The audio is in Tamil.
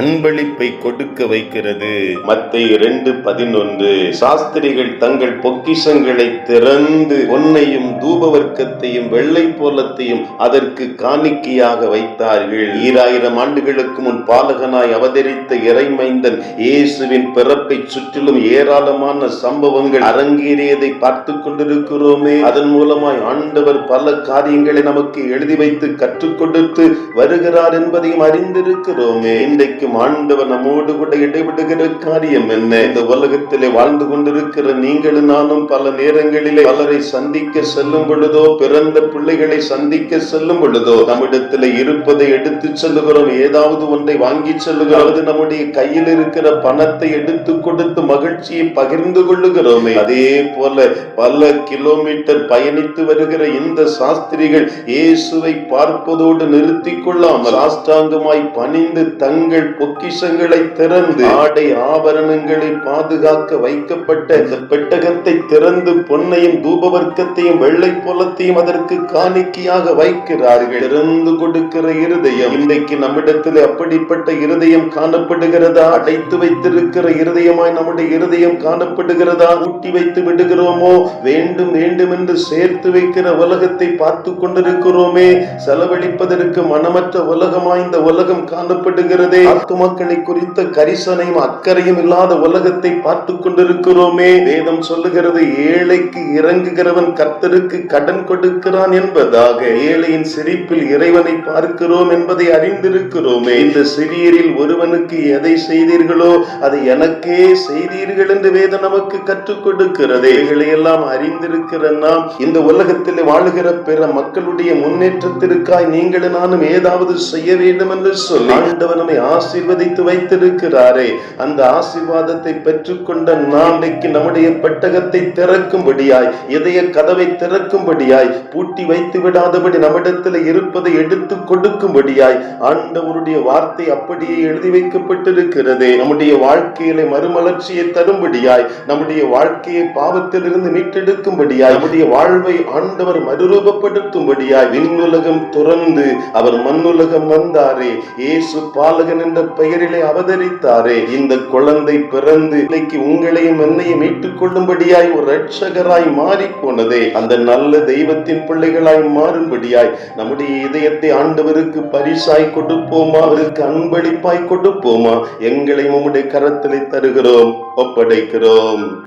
அன்பளிப்பை கொடுக்க வைக்கிறது. மத்தை இரண்டு பதினொன்று சாஸ்திரிகள் தங்கள் பொக்கிஷங்களை திறந்து பொன்னையும் தூபவர்க்கத்தையும் வெள்ளை போலத்தையும் அதற்கு காணிக்கையாக வைத்தார்கள். ஈராயிரம் ஆண்டுகளுக்கு முன் பாலகனாய் அவதரித்த இறைமைந்தன் இயேசுவின் பிறப்பை சுற்றிலும் ஏராளமான சம்பவங்கள் அரங்கேறியதை பார்த்து கொண்டிருக்கிறோமே. அதன் மூலமாய் ஆண்டவர் பல காரியங்களை நமக்கு எழுதி வைத்து கற்றுக் கொடுத்து வருகிறார் என்பதையும் அறிந்திருக்கிறோமே. வரைக்கும் ஆண்டவர் நம்மோடு கூட இடைவிடுகிற காரியம் என்ன? இந்த உலகத்திலே வாழ்ந்து கொண்டிருக்கிற நீங்களும் நானும் பல நேரங்களிலே பலரை சந்திக்க செல்லும் பொழுதோ பிறந்த பிள்ளைகளை சந்திக்க செல்லும் பொழுதோ நம்மிடத்தில் இருப்பதை எடுத்து செல்லுகிறோம். ஏதாவது ஒன்றை வாங்கி செல்லுகிறோம். அது நம்முடைய கையில் இருக்கிற பணத்தை எடுத்து கொடுத்து மகிழ்ச்சியை பகிர்ந்து கொள்ளுகிறோமே. அதே போல பல கிலோமீட்டர் பயணித்து வருகிற இந்த சாஸ்திரிகள் இயேசுவை பார்ப்பதோடு நிறுத்தி கொள்ளாமல் சாஸ்தாங்கமாய் பணிந்து தங்கள் பொக்கிஷங்களை திறந்து ஆடை ஆபரணங்களை பாதுகாக்க வைக்கப்பட்ட இந்த பெட்டகத்தை திறந்து பொன்னையும் தூபவர்க்கத்தையும் வெள்ளை போலத்தையும் அதற்கு காணிக்கையாக வைக்கிறார்கள். திறந்து கொடுக்கிற இருதயம் இன்றைக்கு நம்மிடத்தில் அப்படிப்பட்ட இருதயம் காணப்படுகிறதா? அடைத்து வைத்திருக்கிற இருதயமாய் நம்முடைய இருதயம் காணப்படுகிறதா? ஊட்டி வைத்து விடுகிறோமோ? வேண்டும் வேண்டும் என்று சேர்த்து வைக்கிற உலகத்தை பார்த்து கொண்டிருக்கிறோமே? செலவழிப்பதற்கு மனமற்ற உலகமாய் இந்த உலகம் காணப்படுகிறதே? ஆத்துமாக்களை குறித்த கரிசனையும் அக்கறையும் இல்லாத உலகத்தை பார்த்து கொண்டிருக்கிறோமே. வேதம் சொல்லுகிறது ஏழைக்கு இறங்குகிறவன் கர்த்தருக்கு கடன் கொடுக்கிறான் என்பதாக. ஏழையின் சிரிப்பில் இறைவனை பார்க்கிறோம் என்பதை அறிந்திருக்கிறோமே. இந்த சிறியரில் ஒருவனுக்கு எதை செய்தீர்களோ அதை எனக்கே செய்தீர்கள் என்று வேதம் நமக்கு கற்றுக் கொடுக்கிறது. இவைகளையெல்லாம் அறிந்திருக்கிற நாம் இந்த உலகத்தில் வாழுகிற பிற மக்களுடைய முன்னேற்றத்திற்காய் நீங்களும் நானும் ஏதாவது செய்ய வேண்டும் என்று சொல்லி ஆண்டவர் நம்மை ஆசீர்வதித்து வைத்திருக்கிறாரே. அந்த ஆசீர்வாதத்தை பெற்றுக்கொண்ட நாளைக்கு நம்முடைய பெட்டகத்தை திறக்கும்படியாய் இதய கதவை திறக்கும்படியாய் பூட்டி வைத்து விடாதபடி நம்மிடத்தில் இருப்பதை எடுத்து கொடுக்கும்படியாய் ஆண்டவருடைய வார்த்தை அப்படியே எழுதி வைக்கப்பட்டிருக்கிறது. நம்முடைய வாழ்க்கையில மறுமலர்ச்சியை தரும்படியாய் நம்முடைய வாழ்க்கையை பாவத்தில் இருந்து மீட்டெடுக்கும்படியாய் நம்முடைய வாழ்வை ஆண்டவர் மறுரூபப்படுத்தும்படியாய் விண்ணுலகம் துறந்து அவர் மண்ணுலகம் வந்தாரே. இயேசு பாலகன் என்ற பெயரிலே அவதரித்தாரே. இந்த குழந்தை பிறந்து இன்னைக்கு உங்களையும் என்னையும் மீட்டுக் கொள்ளும்படியாய் ஒரு ரட்சகராய் மாறி போனதே அந்த நல்ல தெய்வத்தின் பிள்ளைகளாய் மாறும்படியாய் நம்முடைய இதயத்தை ஆண்டவருக்கு பரிசாய் கொடுப்போமா? அவருக்கு அன்பளிப்பாய் கொடுப்போமா? எங்களை உம்முடைய கரத்திலே தருகிறோம் ஒப்படைக்கிறோம்.